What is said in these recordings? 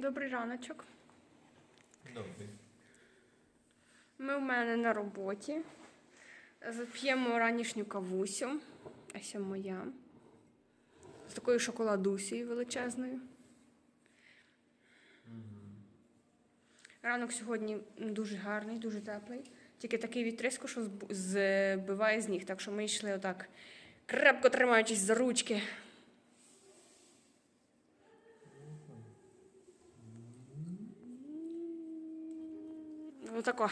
Добрий раночок. Добрий. Ми в мене на роботі. Зап'ємо ранішню кавусю. Ось моя. З такою шоколадусею величезною. Ранок сьогодні дуже гарний, дуже теплий. Тільки такий вітрисько, що збиває з ніг. Так що ми йшли отак, крепко тримаючись за ручки. Отако.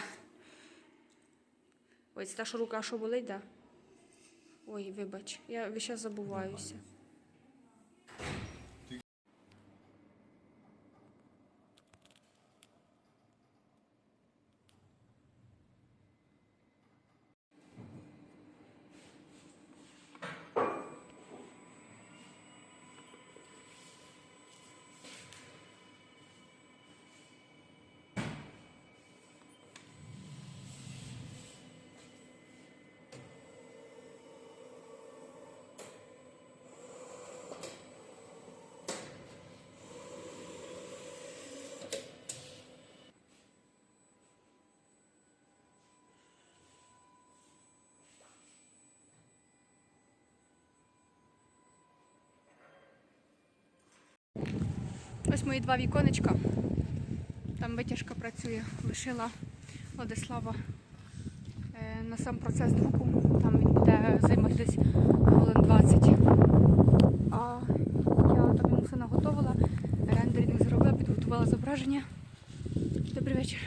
Ой, та що рука, що болить, да? Ой, вибач, я час забуваюся. Ось мої два віконечка. Там витяжка працює. Лишила Владислава е, на сам процес друку. Там він буде займати десь хвилин 20. А я там йому все наготовила, рендеринг зробила, підготувала зображення. Добрий вечір.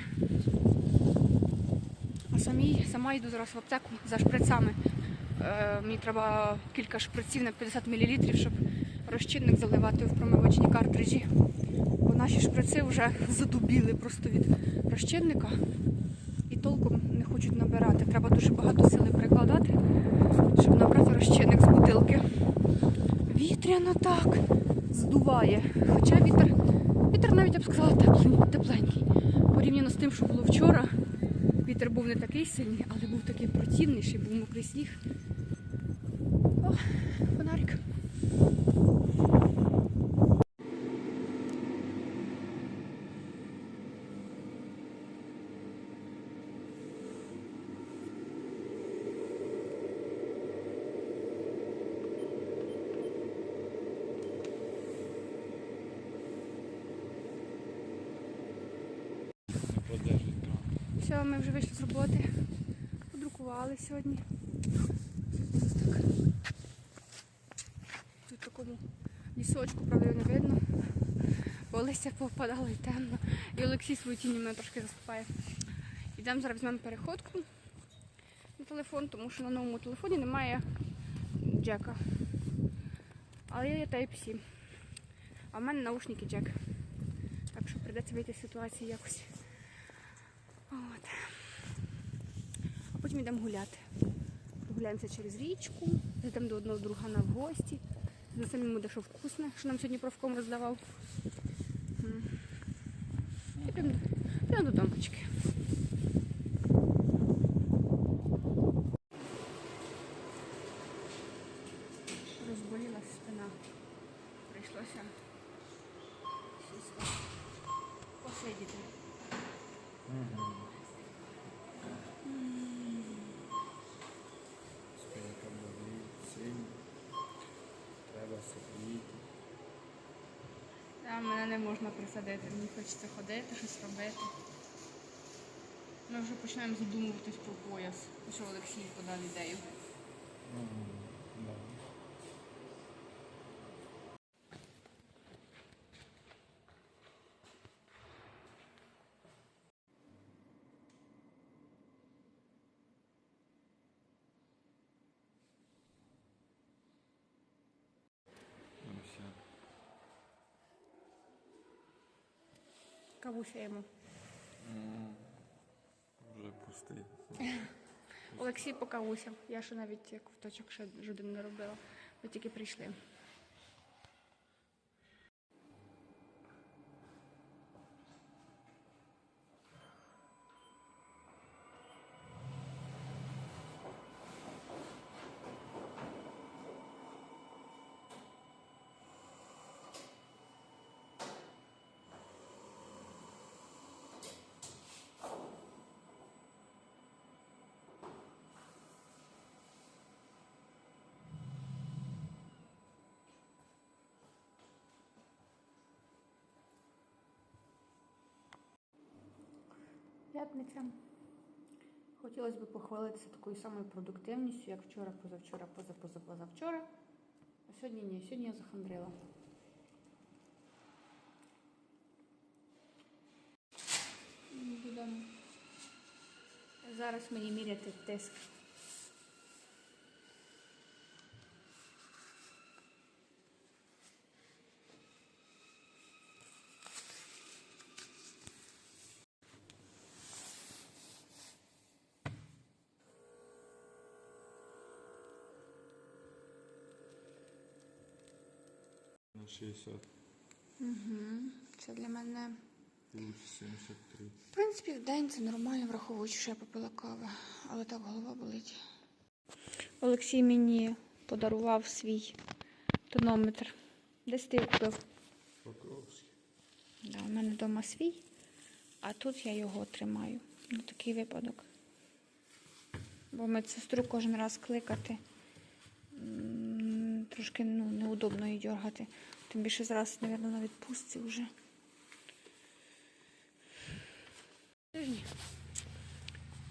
А самій, сама йду зараз в аптеку за шприцами. Е, мені треба кілька шприців на 50 мл, щоб розчинник заливати в промивочні картриджі. Бо наші шприци вже задубіли просто від розчинника і толком не хочуть набирати. Треба дуже багато сили прикладати, щоб набрати розчинник з бутилки. Вітряно так здуває. Хоча вітер, вітер навіть я б сказала теплен- тепленький. Порівняно з тим, що було вчора. Вітер був не такий сильний, але був такий противніший, був мокрий сніг. Все, ми вже вийшли з роботи. Подрукували сьогодні. Тут в такому лісочку, правда, його не видно. Бо листя повпадало і темно. І Олексій свою тінь мене трошки заступає. Йдемо зараз візьмемо переходку на телефон, тому що на новому телефоні немає джека. Але є Type-C. А в мене наушники джек. Так що прийдеться вийти з ситуації якось. От. А потім йдемо гуляти. Прогуляємося через річку, зайдемо до одного другана в гості, занесемо дещо вкусне, що нам сьогодні профком роздавав. І підемо до домочки. Розболілася спина. Прийшлося сісти. Посидіти. Спинка болить, сильно. Треба сидіти. Да, мене не можна присадити, мені хочеться ходити, щось робити. Ми вже починаємо задумуватись про пояс, що Олексій подав ідею. Да. Ну, все. М, Вже пустий. Олексій покавусяв. Я ще навіть як в точок ще жоден не робила. Ми тільки прийшли. П'ятниця. Хотілося б похвалитися такою самою продуктивністю, як вчора, позавчора, позапозапозавчора. А сьогодні ні, сьогодні я захандрила. Зараз мені міряти тиск. 60 Угу. Це для мене. і 73. В принципі, в день це нормально, враховуючи, що я попила кави, але так голова болить. Олексій мені подарував свій тонометр. Десь ти його купив? Покровський. Да, у мене вдома свій, а тут я його тримаю. На такий випадок. Бо медсестру кожен раз кликати. Трошки ну, неудобно її дергати. Тим більше зараз, мабуть, на відпустці вже. Тижні.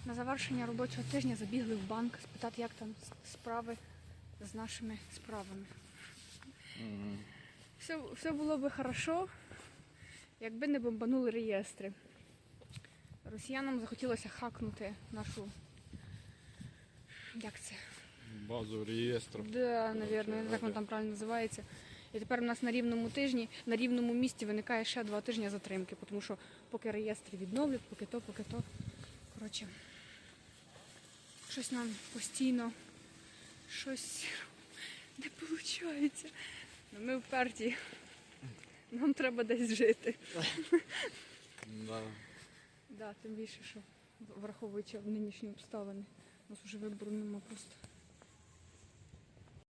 На завершення робочого тижня забігли в банк спитати, як там справи з нашими справами. Все, все було би хорошо, якби не бомбанули реєстри. Росіянам захотілося хакнути нашу. Як це? Базу реєстру. Да, я не як воно там правильно називається. І тепер у нас на рівному тижні, на рівному місці виникає ще два тижні затримки, тому що поки реєстри відновлять, поки то, поки то. Коротше, щось нам постійно, щось не виходить. Ну, Ми вперті. Нам треба десь жити. Да. Да, тим більше, що враховуючи нинішні обставини. У нас вже вибору нема просто.